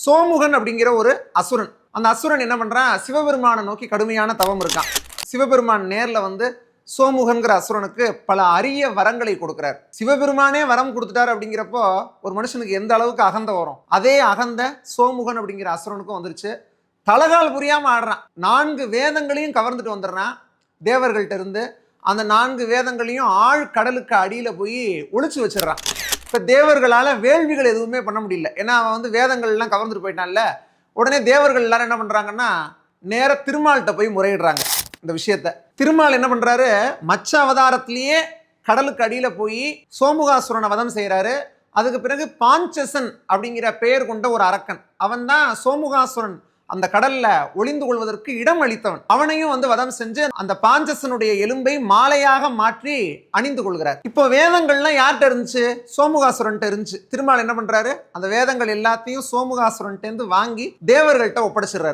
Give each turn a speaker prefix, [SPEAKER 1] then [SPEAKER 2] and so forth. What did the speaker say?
[SPEAKER 1] சோமுகன் அப்படிங்கிற ஒரு அசுரன். அந்த அசுரன் என்ன பண்ணுறான் சிவபெருமானை நோக்கி கடுமையான தவம் இருக்கான். சிவபெருமான் நேரில் வந்து சோமுகன்கிற அசுரனுக்கு பல அரிய வரங்களை கொடுக்குறார். சிவபெருமானே வரம் கொடுத்துட்டார் அப்படிங்கிறப்போ ஒரு மனுஷனுக்கு எந்த அளவுக்கு அகந்த வரும் அதே அகந்த சோமுகன் அப்படிங்கிற அசுரனுக்கும் வந்துருச்சு. தலகால் புரியாமல் ஆடுறான். நான்கு வேதங்களையும் கவர்ந்துட்டு வந்துடுறான் தேவர்கள்ட்ட இருந்து. அந்த நான்கு வேதங்களையும் ஆழ் கடலுக்கு போய் ஒழிச்சு வச்சிடுறான். இப்போ தேவர்களால் வேள்விகள் எதுவுமே பண்ண முடியல. ஏன்னா அவன் வந்து வேதங்கள் எல்லாம் கவர்ந்துட்டு போயிட்டான்ல. உடனே தேவர்கள் எல்லாரும் என்ன பண்ணுறாங்கன்னா நேராக திருமால்கிட்ட போய் முறையிடுறாங்க இந்த விஷயத்த. திருமால் என்ன பண்ணுறாரு மச்ச அவதாரத்திலேயே கடலுக்கு அடியில் போய் சோமுகாசுரனை வதம் செய்கிறாரு அதுக்கு பிறகு பாஞ்சசன் அப்படிங்கிற பெயர் கொண்ட ஒரு அரக்கன். அவன் தான் சோமுகாசுரன் அந்த கடல்ல ஒளிந்து கொள்வதற்கு இடம் அளித்தவன். அவனையும் வந்து வதம் செஞ்சு அந்த பாஞ்சசனுடைய எலும்பை மாலையாக மாற்றி அணிந்து கொள்கிறார். இப்போ வேதங்கள்லாம் யார்கிட்ட இருந்துச்சு? சோமுகாசுரன்ட்ட இருந்துச்சு. திருமால் என்ன பண்றாரு? அந்த வேதங்கள் எல்லாத்தையும் சோமுகாசுரன்ட்ட இருந்து வாங்கி தேவர்கள்ட்ட ஒப்படைச்சிடுறாரு.